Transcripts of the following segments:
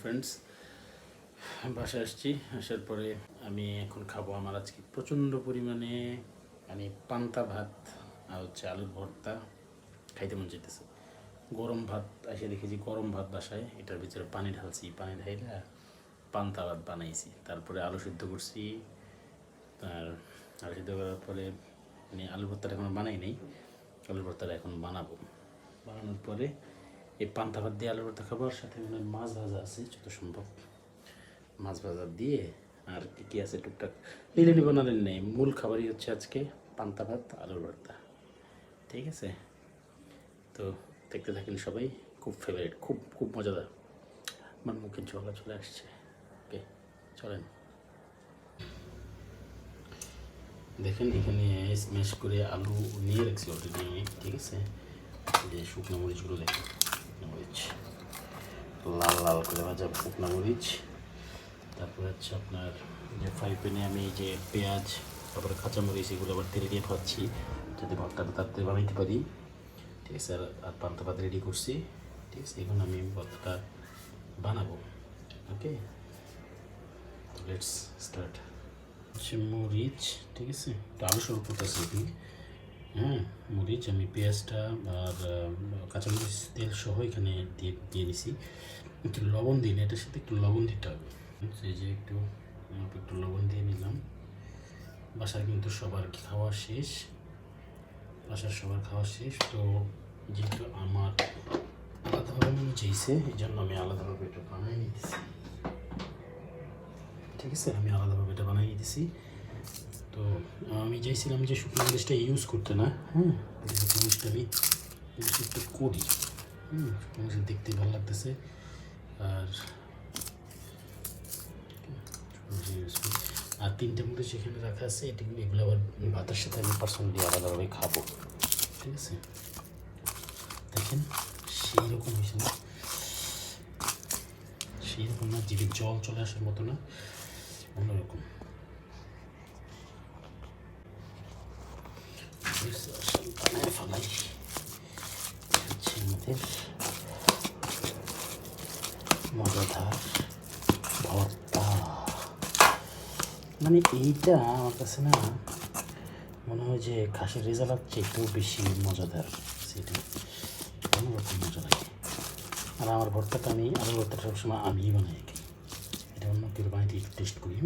Friends বাসায় আসছি। আসার পরে আমি এখন খাব আমার আজকে প্রচণ্ড পরিমাণে মানে পান্তা ভাত আর হচ্ছে আলুর ভর্তা। খাইতে মন চাইতেছে। গরম ভাত এসে দেখেছি গরম ভাত বাসায়, এটার ভিতরে পানি ঢালছি, পানি ঢাইলা পান্তা ভাত বানাইছি। তারপরে আলু সিদ্ধ করছি। আর আলু সিদ্ধ করার পরে মানে আলু ভর্তাটা এখনও বানাই নেই। আলু ভর্তাটা এখন বানাবো। বানানোর পরে এই পান্তা ভাত দিয়ে আলু ভর্তা খাবার সাথে মনে হয় মাছ ভাজা আছে, যত সম্ভব। মাছ ভাজা দিয়ে আর কি কি আছে টুকটাক, নিলে নিব না নেই। মূল খাবারই হচ্ছে আজকে পান্তা ভাত আলুর ভর্তা ঠিক আছে? তো দেখতে থাকেন সবাই, খুব ফেভারিট খুব খুব মজাদার। আমার মুখে জলা চলে আসছে। ওকে, চলেন। দেখেন, এখানে স্ম্যাশ করে আলু নিয়ে রাখছি অলরেডি আমি, ঠিক আছে? যে শুকনো মরিচগুলো দেখেন। মরিচ। লাল লাল করে ভাজা শুকনো মরিচ। তারপরে হচ্ছে আপনার যে ফ্রাই প্যানে আমি যে পেঁয়াজ, তারপরে কাঁচামরিচ এগুলো আবার তেলে দিয়ে খাচ্ছি যাতে ভর্তাটা তাড়াতাড়ি বানাইতে পারি, ঠিক আছে, আর আর পান্তা ভাত রেডি করছি, ঠিক আছে, এখন আমি ভর্তাটা বানাবো। ওকে লেটস স্টার্ট হচ্ছে মরিচ, ঠিক আছে? একটু আলু সরু করতেছি হ্যাঁ মরিচ আমি পেঁয়াজটা আর কাঁচামরিচ, তেল সহ এখানে দিয়ে দিয়ে দিছি। একটু লবণ দিন, এটার সাথে একটু লবণ দিতে হবে। এই যে একটু একটু লবণ দিয়ে নিলাম। বাসার কিন্তু সবার খাওয়া শেষ। বাসার সবার খাওয়া শেষ। তো যেহেতু আমার আলাদাভাবে মনে চাইছে এই জন্য আমি আলাদাভাবে এটা বানিয়ে নিতেছি ঠিক আছে? আমি আলাদাভাবে এটা বানিয়ে দিছি। তো আমি চাইছিলাম যে শুকনো মরিচটা ইউজ করতে না? হ্যাঁ শুকনো মরিচটা আমি ইউজ করতে করি। হুম শুকনো মরিচ দেখতে ভালো লাগতেছে। আর আর তিনটে মরিচ এখানে রাখা আছে এটি এগুলো আবার ভাতের সাথে আমি পার্সোনালি আলাদাভাবে খাব। ঠিক আছে? দেখেন সেই রকম হয়েছে না? সেই রকম না জিভে জল চলে আসার মতো না? অন্যরকম। বানায় আমাদের মজাদার ভর্তা মানে এইটা আমার কাছে না মনে হয় যে খাসির রেজাল্ট চেয়েও বেশি মজাদার সেটা অন্যরকম মজা লাগে আর আমার ভর্তাটা আমি আলু ভর্তাটা সবসময় আমিই বানাই এটা অন্য কেউ একটু টেস্ট করি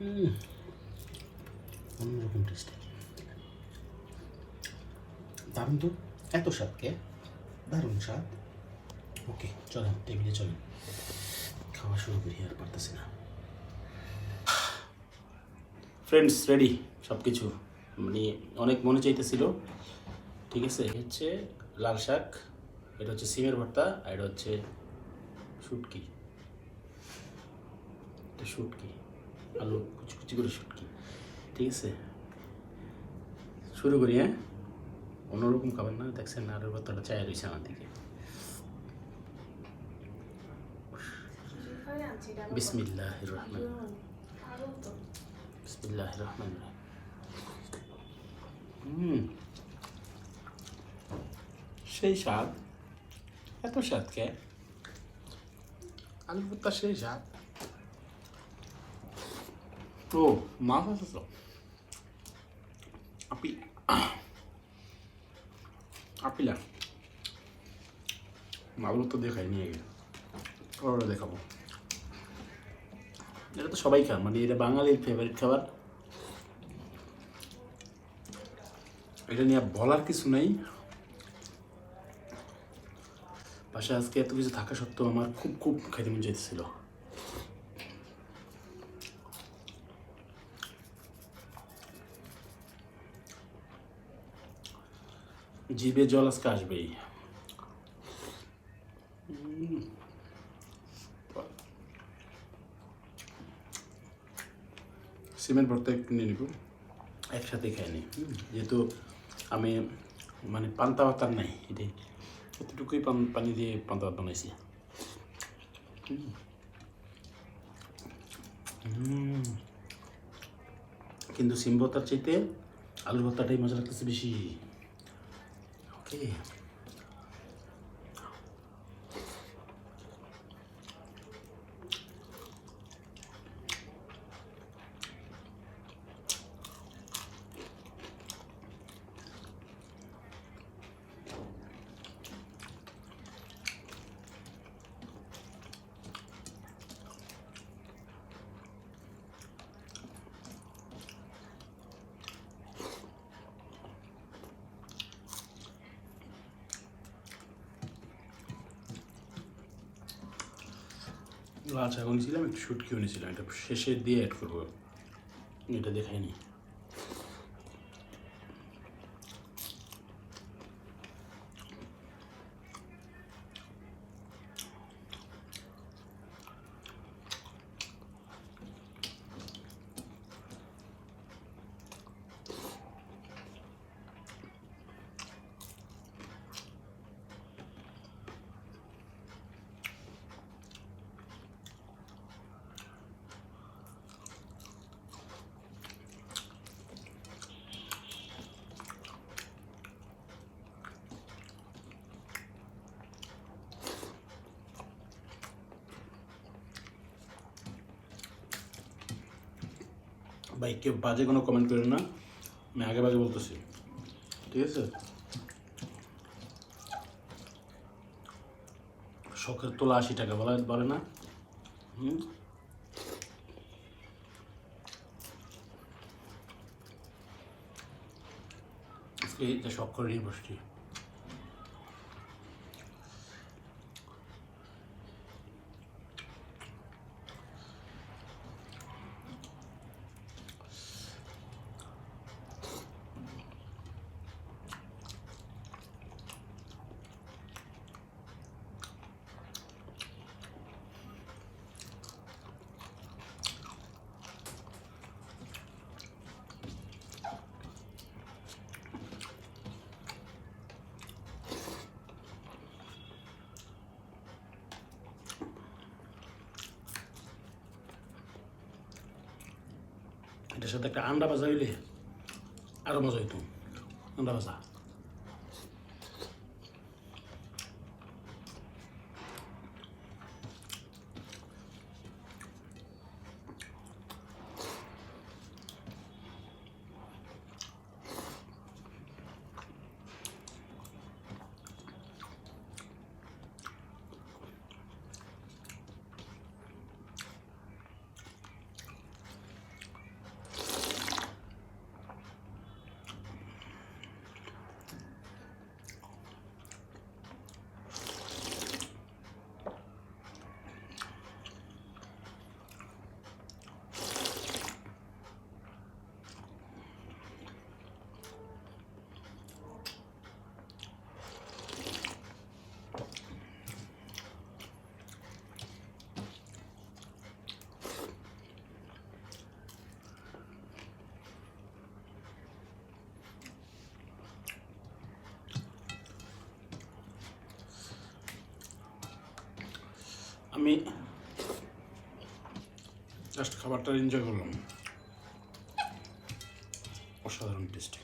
হুম। অন্যরকম টেস্ট দারুণ তো। এত স্বাদ কে? দারুণ স্বাদ। ওকে, চলেন, টেবিলে চলেন। খাওয়া শুরু করি, আর পারতেছি না। ফ্রেন্ডস রেডি সব কিছু মানে অনেক মনে চাইতেছিল। ঠিক আছে? হচ্ছে লাল শাক, এটা হচ্ছে সিমের ভর্তা, আর এটা হচ্ছে শুটকি। এটা শুটকি, আলু কুচি কুচি করে শুটকি। ঠিক আছে? শুরু করি হ্যাঁ? অন্যরকম খাবার না, দেখছেন না আলুর ভর্তাটা চায় রয়েছে আমার দিকে। বিসমিল্লাহ রহমান। বিসমিল্লাহ রহমান। হুম। সেই স্বাদ, এত স্বাদ কে? আলু ভর্তা সেই স্বাদ। ও, মাছ আছে তো। আপি আপিলা আলু তো দেখাই নিয়ে গেলে ওরা দেখাবো। এটা তো সবাই খান মানে এটা বাঙালির ফেভারিট খাবার। এটা নিয়ে বলার কিছু নেই। পাশে আজকে এত কিছু থাকা সত্ত্বেও আমার খুব খুব খাইতে মন চাইতেছিল। জিভে জল আজকে আসবেই। সিমেন্ট ভর্তা একটু নিয়ে নিব একসাথে খাই নি যেহেতু আমি মানে পান্তা ভাত নাই এটাই এতটুকুই পান পানি দিয়ে পান্তা ভাত বানাইছি। কিন্তু সিম ভর্তার চাইতে আলুর ভর্তাটাই মজা লাগতেছে বেশি ওকে লাল শাক নিয়েছিলাম একটু শুটকিও নিয়েছিলাম এটা শেষের দিয়ে অ্যাড করব। এটা দেখাইনি। ভাই, কেউ বাজে কোনো কমেন্ট করেন না। আমি আগে বাজে বলতেছি। ঠিক আছে? শখের তোলা আশি টাকা, বলা বলে না? হুম? আজকে এটা শখ করে নিয়ে বসছি। এটার সাথে একটা আন্ডা ভাজা হইলে আরও মজা হইতো। আন্ডা ভাজা। আমি জাস্ট খাবারটা এনজয় করলাম। অসাধারণ টেস্টি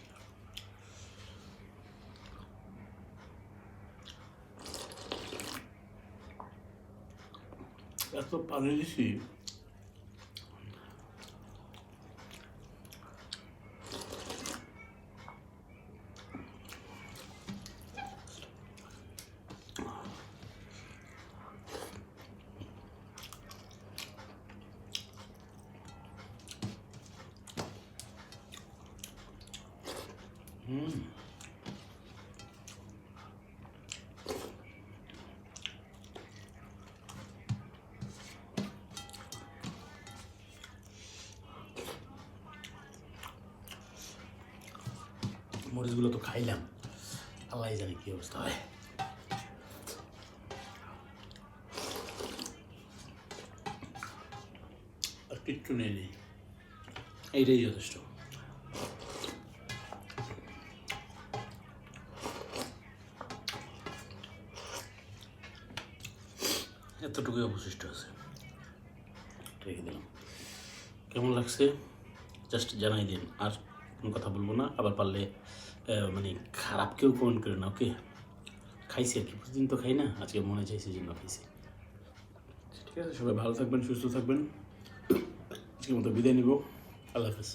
এত পানি দিছি হুম মরিচগুলো তো খাইলাম আল্লাহ জানে কি অবস্থা হয় আর কিচ্ছু নেই নেই এইটাই যথেষ্ট অবশিষ্ট আছে। রেখে দিলাম কেমন লাগছে? জাস্ট জানাই দিন। আর কোনো কথা বলব না। আবার পারলে মানে খারাপ কেউ কমেন্ট করে না ওকে খাইছি আর কি। প্রতিদিন তো খাই না। আজকে মনে চাইছে জন্য খাইছি। ঠিক আছে, সবাই ভালো থাকবেন, সুস্থ থাকবেন। আজকের মতো বিদায় নিব। আল্লাহ হাফেজ।